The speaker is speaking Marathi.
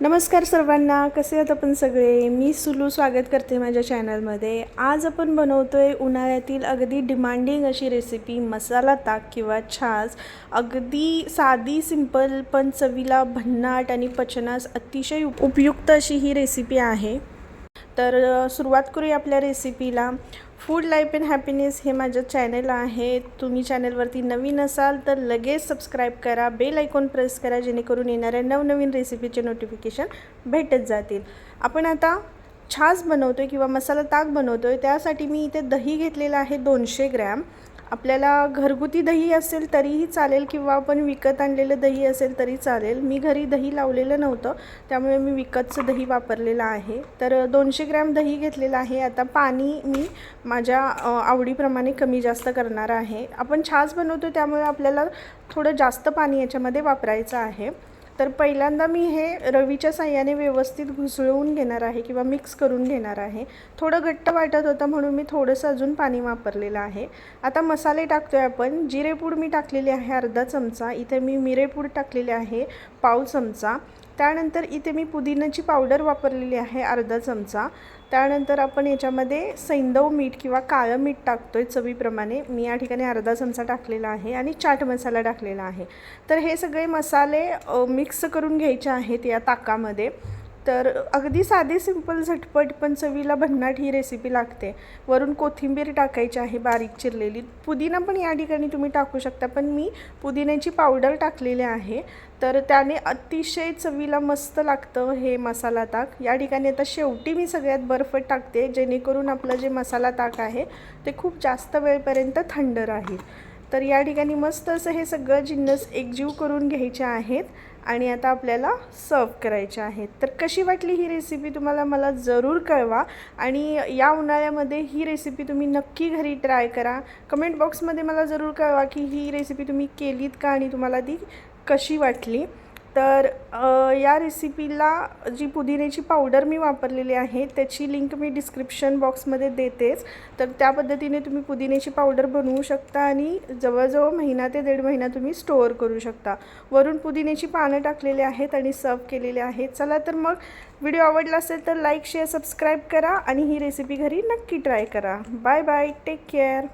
नमस्कार सर्वांना कसे आहात आपण सगळे? मी सुलू स्वागत करते माझ्या चॅनलमध्ये. आज आपण बनवतो आहे उन्हाळ्यातील अगदी डिमांडिंग अशी रेसिपी मसाला ताक किंवा छास. अगदी साधी सिंपल पण चवीला भन्नाट आणि पचनास अतिशय उप- उपयुक्त अशी ही रेसिपी आहे. तर सुरुवात करूया आपल्या रेसिपीला फूड लाईफ अँड हॅपीनेस हे माझं चॅनल आहे. तुम्ही चॅनलवरती नवीन असाल तर लगेच सबस्क्राईब करा. बेल आयकॉन प्रेस करा जेणेकरून येणाऱ्या नवनवीन रेसिपीचे नोटिफिकेशन भेटत जातील. आपण आता छास बनवतो आहे किंवा मसाला ताक बनवतो आहे त्यासाठी मी इथे दही घेतलेलं आहे दोनशे ग्रॅम. आपल्याला घरगुती दही असेल तरीही चालेल किंवा आपण विकत आणलेलं दही असेल तरी चालेल. मी घरी दही लावलेलं नव्हतं त्यामुळे मी विकतचं दही वापरलेलं आहे. तर दोनशे ग्रॅम दही घेतलेलं आहे. आता पाणी मी माझ्या आवडीप्रमाणे कमी जास्त करणार आहे. आपण छास बनवतो त्यामुळे आपल्याला थोडं जास्त पाणी याच्यामध्ये वापरायचं आहे. तर पहिल्यांदा मी हे रवीच्या साह्याने व्यवस्थित घुसळवून घेणार आहे किंवा मिक्स करून घेणार आहे. थोडं घट्ट वाटत होतं म्हणून मी थोडंसं अजून पाणी वापरलेलं आहे. आता मसाले टाकतो आहे आपण जिरेपूड मी टाकलेली आहे अर्धा चमचा. इथे मी मिरेपूड टाकलेले आहे पाव चमचा. त्यानंतर इथे मी पुदिन्याची पावडर वापरलेली आहे अर्धा चमचा. त्यानंतर आपण याच्यामध्ये सैंदव मीठ किंवा काळं मीठ टाकतो आहे चवीप्रमाणे. मी या ठिकाणी अर्धा चमचा टाकलेला आहे आणि चाट मसाला टाकलेला आहे. तर हे सगळे मसाले मिक्स करून घ्यायचे आहेत या ताकामध्ये. तर अगदी साधी सिंपल झटपट पण चवीला भन्नाट ही रेसिपी लागते. वरून कोथिंबीर टाकायची आहे बारीक चिरलेली. पुदिना पण या ठिकाणी तुम्ही टाकू शकता पण मी पुदिन्याची पावडर टाकलेली आहे. तर त्याने अतिशय चवीला मस्त लागतं हे मसाला ताक. या ठिकाणी आता शेवटी मी सगळ्यात बर्फ टाकते जेणेकरून आपलं जे मसाला ताक आहे ते खूप जास्त वेळपर्यंत थंड राहील. तर या ठिकाणी मस्त असं हे सगळं जिन्नस एकजीव करून घ्यायचे आहेत आणि आता आपल्याला सर्व करायचे आहेत. तर कशी वाटली ही रेसिपी तुम्हाला मला जरूर कळवा आणि या उन्हाळ्यामध्ये ही रेसिपी तुम्ही नक्की घरी ट्राय करा. कमेंट बॉक्समध्ये मला जरूर कळवा की ही रेसिपी तुम्ही केलीत का आणि तुम्हाला ती कशी वाटली. तर या रेसिपीला जी पुदिन्याची पावडर मी वापरलेली आहे त्याची लिंक मी डिस्क्रिप्शन बॉक्समध्ये देतेच. तर त्या पद्धतीने तुम्ही पुदिन्याची पावडर बनवू शकता आणि जवळजवळ महिना ते दीड महिना तुम्ही स्टोअर करू शकता. वरून पुदिन्याची पानं टाकलेली आहेत आणि सर्व केलेले आहेत. चला तर मग व्हिडिओ आवडला असेल तर लाईक शेअर सबस्क्राईब करा आणि ही रेसिपी घरी नक्की ट्राय करा. Bye bye take care